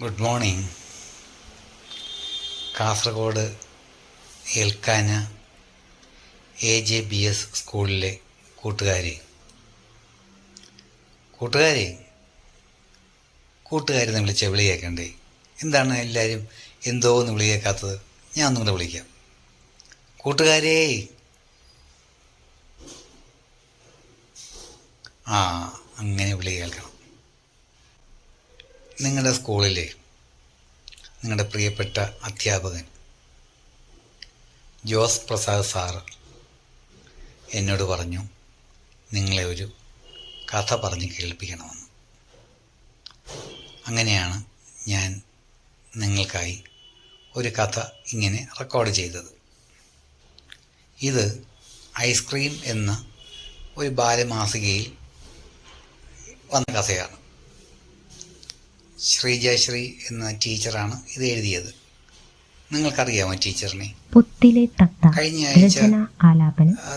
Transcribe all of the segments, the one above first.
Good morning Kasaragod Elkana A J B S സ്കൂളിലെ കൂട്ടുകാരി. കൂട്ടുകാരി കൂട്ടുകാരി വിളിച്ച വിളി കേൾക്കണ്ടേ എന്താണ് എല്ലാവരും എന്തോ ഒന്ന് വിളി കേൾക്കാത്തത് ഞാൻ ഒന്നും കൂടെ വിളിക്കാം. കൂട്ടുകാരേ. ആ അങ്ങനെ വിളി കേൾക്കണം. നിങ്ങളുടെ സ്കൂളിലെ നിങ്ങളുടെ പ്രിയപ്പെട്ട അധ്യാപകൻ ജോസ് പ്രസാദ് സാറ് എന്നോട് പറഞ്ഞു നിങ്ങളെ ഒരു കഥ പറഞ്ഞ് കേൾപ്പിക്കണമെന്ന്. അങ്ങനെയാണ് ഞാൻ നിങ്ങൾക്കായി ഒരു കഥ ഇങ്ങനെ റെക്കോർഡ് ചെയ്തത്. ഇത് ഐസ്ക്രീം എന്ന ഒരു ബാലമാസികയിൽ വന്ന കഥയാണ്. ശ്രീജയശ്രീ എന്ന ടീച്ചറാണ് ഇത് എഴുതിയത് നിങ്ങൾക്കറിയാമോ ടീച്ചറിനെ പുത്തിലെ തത്ത കഴിഞ്ഞ ആഴ്ച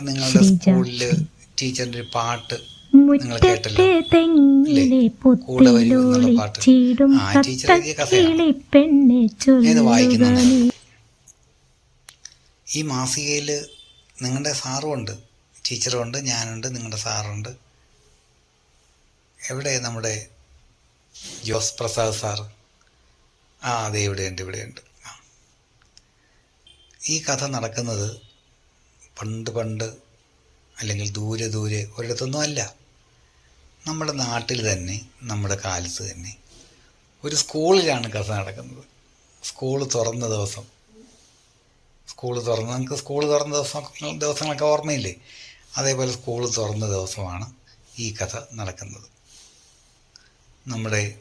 നിങ്ങളുടെ സ്കൂളിൽ ടീച്ചറിന്റെ ഒരു പാട്ട് മുറ്റത്തെ കേട്ടല്ലോ. തെങ്ങിലെ. പുത്തിലൊളിച്ചിടും. പെണ്ണെ? ചൊല്ലുക ഈ മാസികയിൽ നിങ്ങളുടെ സാറും ഉണ്ട് ടീച്ചറുണ്ട് ഞാനുണ്ട് നിങ്ങളുടെ സാറുണ്ട് എവിടെ നമ്മുടെ ജോസ് പ്രസാദ് സാർ. ആ അതെ ഇവിടെയുണ്ട് ഇവിടെയുണ്ട് ആ. ഈ കഥ നടക്കുന്നത് പണ്ട് പണ്ട് അല്ലെങ്കിൽ ദൂരെ ദൂരെ ഒരിടത്തൊന്നും അല്ല. നമ്മുടെ നാട്ടിൽ തന്നെ നമ്മുടെ കാലത്ത് തന്നെ ഒരു സ്കൂളിലാണ് കഥ നടക്കുന്നത്. സ്കൂൾ തുറന്ന ദിവസം. സ്കൂൾ തുറന്ന് നമുക്ക് സ്കൂൾ തുറന്ന ദിവസം ദിവസങ്ങളൊക്കെ ഓർമ്മയില്ലേ? അതേപോലെ സ്കൂൾ തുറന്ന ദിവസമാണ് ഈ കഥ നടക്കുന്നത്. നമ്മുടെ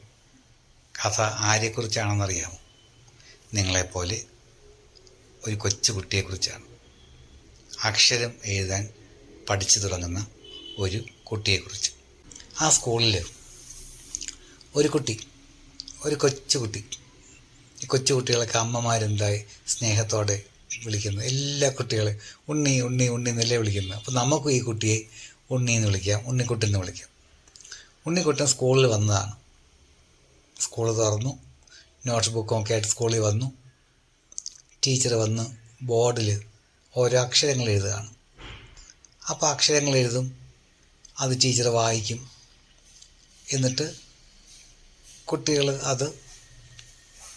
കഥ ആരെക്കുറിച്ചാണെന്നറിയാമോ? നിങ്ങളെപ്പോലെ ഒരു കൊച്ചു കുട്ടിയെക്കുറിച്ചാണ്. അക്ഷരം എഴുതാൻ പഠിച്ചു തുടങ്ങുന്ന ഒരു കുട്ടിയെക്കുറിച്ച്. ആ സ്കൂളിൽ ഒരു കുട്ടി ഒരു കൊച്ചു കുട്ടി ഈ കൊച്ചു കുട്ടികളൊക്കെ അമ്മമാരെന്തായി സ്നേഹത്തോടെ വിളിക്കുന്നു. എല്ലാ കുട്ടികളെ ഉണ്ണി ഉണ്ണി ഉണ്ണി എന്നല്ലേ വിളിക്കുന്നത്. അപ്പോൾ നമുക്കും ഈ കുട്ടിയെ ഉണ്ണി എന്ന് വിളിക്കാം ഉണ്ണിക്കുട്ടി എന്ന് വിളിക്കാം. ഉണ്ണിക്കുട്ടൻ സ്കൂളിൽ വന്നതാണ്. സ്കൂൾ തുറന്നു. നോട്ട്സ് ബുക്കും ഒക്കെ ആയിട്ട് സ്കൂളിൽ വന്നു. ടീച്ചർ വന്ന് ബോർഡിൽ ഓരോ അക്ഷരങ്ങൾ എഴുതുകയാണ്. അപ്പോൾ അക്ഷരങ്ങൾ എഴുതും. അത് ടീച്ചർ വായിക്കും. എന്നിട്ട് കുട്ടികൾ അത്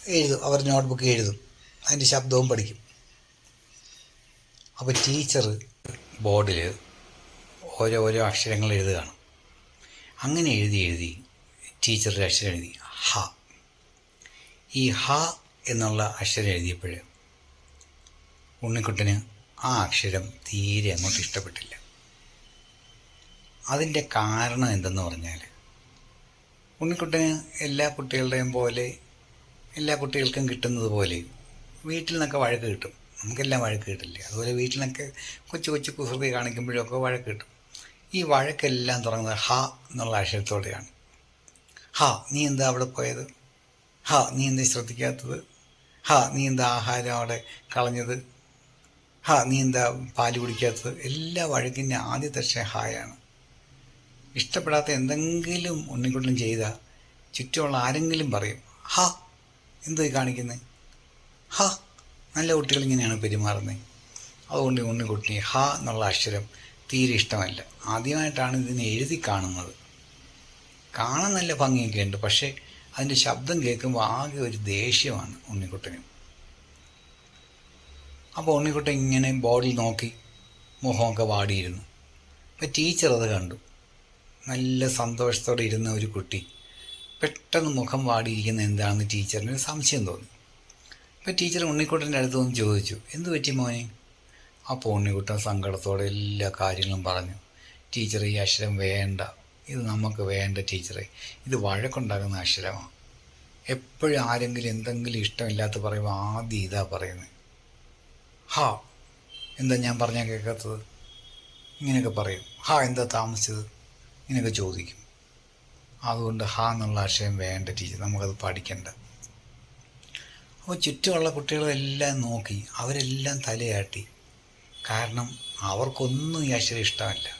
എഴുതും. അവർ നോട്ട് ബുക്ക് എഴുതും. അതിന്റെ ശബ്ദവും പഠിക്കും. അപ്പോൾ ടീച്ചർ ബോർഡിൽ ഓരോ ഓരോ അക്ഷരങ്ങൾ എഴുതുകയാണ്. അങ്ങനെ എഴുതി എഴുതി ടീച്ചർ ഒരു അക്ഷരം എഴുതി. ഹ. ഈ ഹ എന്നുള്ള അക്ഷരം എഴുതിയപ്പോൾ ഉണ്ണിക്കുട്ടന് ആ അക്ഷരം തീരെ അങ്ങോട്ട് ഇഷ്ടപ്പെട്ടില്ല. അതിന്റെ കാരണം എന്തെന്ന് പറഞ്ഞാൽ ഉണ്ണിക്കുട്ടന് എല്ലാ കുട്ടികളുടെയും പോലെ എല്ലാ കുട്ടികൾക്കും കിട്ടുന്നത് പോലെ വീട്ടിൽ നിന്നൊക്കെ വഴക്ക് കിട്ടും. നമുക്കെല്ലാം വഴക്ക് കിട്ടില്ലേ? അതുപോലെ വീട്ടിൽ നിന്നൊക്കെ കൊച്ചു കൊച്ചു കുസൃതി കാണിക്കുമ്പോഴൊക്കെ വഴക്ക് കിട്ടും. ഈ വഴക്കെല്ലാം തുടങ്ങുന്നത് ഹ എന്നുള്ള അക്ഷരത്തോടെയാണ് ഹ നീ എന്താ അവിടെ പോയത്? ഹ നീ എന്താ ശ്രദ്ധിക്കാത്തത്? ഹ നീ എന്താ ആഹാരം അവിടെ കളഞ്ഞത്? ഹ നീ എന്താ പാൽ കുടിക്കാത്തത്? എല്ലാ വഴക്കിന്റെ ആദ്യത്തെ അക്ഷരം ഹായാണ്. ഇഷ്ടപ്പെടാത്ത എന്തെങ്കിലും ഉണ്ണിക്കുട്ടിലും ചെയ്താൽ ചുറ്റുമുള്ള ആരെങ്കിലും പറയും ഹ എന്ത് കാണിക്കുന്നത് ഹ നല്ല കുട്ടികൾ ഇങ്ങനെയാണ് പെരുമാറുന്നത് അതുകൊണ്ട് ഉണ്ണിക്കുട്ടി ഹ എന്നുള്ള അക്ഷരം തീരെ ഇഷ്ടമല്ല. ആദ്യമായിട്ടാണ് ഇതിനെ എഴുതി കാണുന്നത്. കാണാൻ നല്ല ഭംഗിയൊക്കെ ഉണ്ട്. പക്ഷേ അതിന്റെ ശബ്ദം കേൾക്കുമ്പോൾ ആകെ ഒരു ദേഷ്യമാണ് ഉണ്ണിക്കുട്ടന്. അപ്പോൾ ഉണ്ണിക്കുട്ടൻ ഇങ്ങനെ ബോർഡിൽ നോക്കി മുഖമൊക്കെ വാടിയിരുന്നു. അപ്പോൾ ടീച്ചർ അത് കണ്ടു. നല്ല സന്തോഷത്തോടെ ഇരുന്ന ഒരു കുട്ടി. പെട്ടെന്ന് മുഖം വാടിയിരിക്കുന്ന എന്താണെന്ന് ടീച്ചറിന് സംശയം തോന്നി. അപ്പോൾ ടീച്ചർ ഉണ്ണിക്കുട്ടന്റെ അടുത്ത് വന്ന് ചോദിച്ചു എന്ത് പറ്റി മോനെ? അപ്പോൾ ഉണ്ണിക്കുട്ടൻ സങ്കടത്തോടെ എല്ലാ കാര്യങ്ങളും പറഞ്ഞു. ടീച്ചറെ ഈ അക്ഷരം വേണ്ട. ഇത് നമുക്ക് വേണ്ട ടീച്ചറെ. ഇത് വഴക്കുണ്ടാകുന്ന അക്ഷരമാണ്. എപ്പോഴും ആരെങ്കിലും എന്തെങ്കിലും ഇഷ്ടമില്ലാത്ത പറയുമ്പോൾ ആദ്യം ഇതാ പറയുന്നത്. ഹാ എന്താ ഞാൻ പറഞ്ഞാൽ കേൾക്കാത്തത്? ഇങ്ങനെയൊക്കെ പറയും. ഹാ എന്താ താമസിച്ചത്? ഇങ്ങനെയൊക്കെ ചോദിക്കും. അതുകൊണ്ട് ഹാ എന്നുള്ള അക്ഷരം വേണ്ട ടീച്ചർ നമുക്കത് പഠിക്കണ്ട. അപ്പോൾ ചുറ്റുമുള്ള കുട്ടികളെല്ലാം നോക്കി അവരെല്ലാം തലയാട്ടി. കാരണം അവർക്കൊന്നും ഈ ഇഷ്ടമല്ല.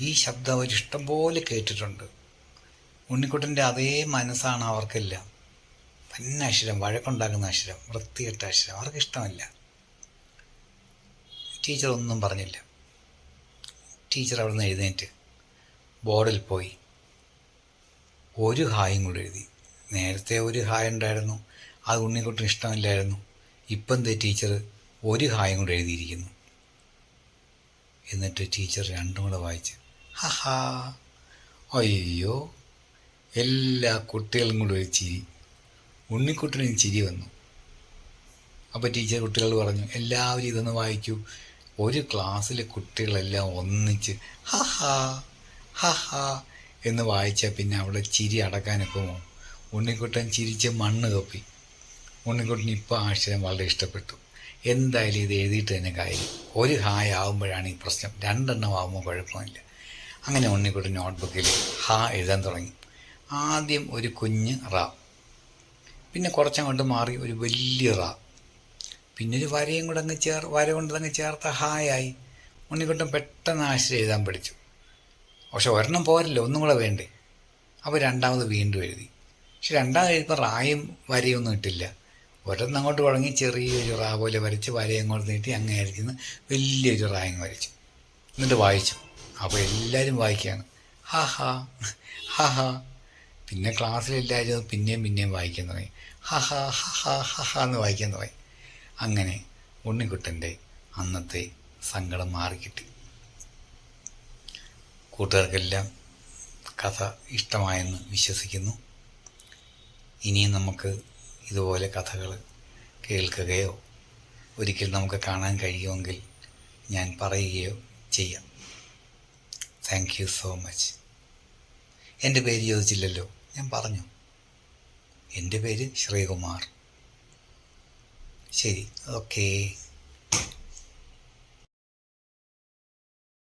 ഈ ശബ്ദം അവർ ഇഷ്ടം പോലെ കേട്ടിട്ടുണ്ട്. ഉണ്ണിക്കുട്ടന്റെ അതേ മനസ്സാണ് അവർക്കില്ല. പന്ന അക്ഷരം വഴക്കുണ്ടാക്കുന്ന അക്ഷരം വൃത്തികെട്ട അക്ഷരം അവർക്ക് ഇഷ്ടമല്ല. ടീച്ചർ ഒന്നും പറഞ്ഞില്ല. ടീച്ചർ അവിടെ നിന്ന് എഴുന്നേറ്റ് ബോർഡിൽ പോയി. ഒരു ഹായും കൂടെ എഴുതി. നേരത്തെ ഒരു ഹായ് ഉണ്ടായിരുന്നു. അത് ഉണ്ണിക്കുട്ടിന് ഇഷ്ടമില്ലായിരുന്നു. ഇപ്പം ടീച്ചർ ഒരു ഹായും കൂടെ എഴുതിയിരിക്കുന്നു. എന്നിട്ട് ടീച്ചർ രണ്ടും കൂടെ വായിച്ച് ഹഹാ അയ്യോ എല്ലാ കുട്ടികളും കൂടെ ഒരു ചിരി. ഉണ്ണിക്കുട്ടനും ചിരി വന്നു. അപ്പോൾ ടീച്ചർ കുട്ടികൾ പറഞ്ഞു എല്ലാവരും ഇതൊന്ന് വായിക്കൂ. ഒരു ക്ലാസ്സിലെ കുട്ടികളെല്ലാം ഒന്നിച്ച് ഹഹാ ഹഹാ എന്ന് വായിച്ചാൽ പിന്നെ അവിടെ ചിരി അടക്കാനൊക്കുമോ ഉണ്ണിക്കുട്ടൻ ചിരിച്ച് മണ്ണ് കപ്പി. ഉണ്ണിക്കുട്ടൻ ഇപ്പോൾ ആശയം വളരെ ഇഷ്ടപ്പെട്ടു. എന്തായാലും ഇത് എഴുതിയിട്ട് തന്നെ കാര്യം. ഒരു ഹായ് ആകുമ്പോഴാണ് ഈ പ്രശ്നം. രണ്ടെണ്ണം ആകുമ്പോൾ കുഴപ്പമില്ല അങ്ങനെ ഉണ്ണിക്കുട്ടി നോട്ട്ബുക്കിൽ ഹാ എഴുതാൻ തുടങ്ങി. ആദ്യം ഒരു കുഞ്ഞ് റ. പിന്നെ കുറച്ചങ്ങോട്ട് മാറി ഒരു വലിയ റ. പിന്നെ ഒരു വരയും കൂടെ അങ്ങ് ചേർ വര കൊണ്ട് അങ്ങ് ചേർത്ത ഹായായി ഉണ്ണിക്കുട്ടൻ പെട്ടെന്ന് ആശ്രയം എഴുതാൻ പഠിച്ചു. പക്ഷെ ഒരെണ്ണം പോരല്ലോ ഒന്നും കൂടെ വേണ്ടേ? അപ്പോൾ രണ്ടാമത് വീണ്ടും എഴുതി. പക്ഷെ രണ്ടാമത് എഴുതിയപ്പോൾ റായും വരയൊന്നും ഇട്ടില്ല. ഒരെണ്ണം അങ്ങോട്ട് തുടങ്ങി ചെറിയൊരു റാ പോലെ വരച്ച് വരയും അങ്ങോട്ട് നീട്ടി അങ്ങനെ അരിച്ചിന്ന് വലിയൊരു റായും വരച്ചു. എന്നിട്ട് വായിച്ചു. അപ്പോൾ എല്ലാവരും വായിക്കുകയാണ്. ഹാ ഹാ ഹാ ഹാ. പിന്നെ ക്ലാസ്സിലെല്ലാവരും പിന്നെയും പിന്നെയും വായിക്കാൻ തുടങ്ങി. ഹാ ഹാ ഹാ ഹാ ഹാ ഹാ എന്ന് വായിക്കാൻ തുടങ്ങി. അങ്ങനെ ഉണ്ണിക്കുട്ടന്റെ അന്നത്തെ സങ്കടം മാറിക്കിട്ടി. കൂട്ടുകാർക്കെല്ലാം കഥ ഇഷ്ടമായെന്ന് വിശ്വസിക്കുന്നു. ഇനിയും നമുക്ക് ഇതുപോലെ കഥകൾ കേൾക്കുകയോ ഒരിക്കൽ നമുക്ക് കാണാൻ കഴിയുമെങ്കിൽ ഞാൻ പറയുകയോ ചെയ്യാം. താങ്ക് യു സോ മച്ച് എന്റെ പേര് ചോദിച്ചില്ലല്ലോ ഞാൻ പറഞ്ഞു. എന്റെ പേര് ശ്രീകുമാർ. ശരി ഓക്കേ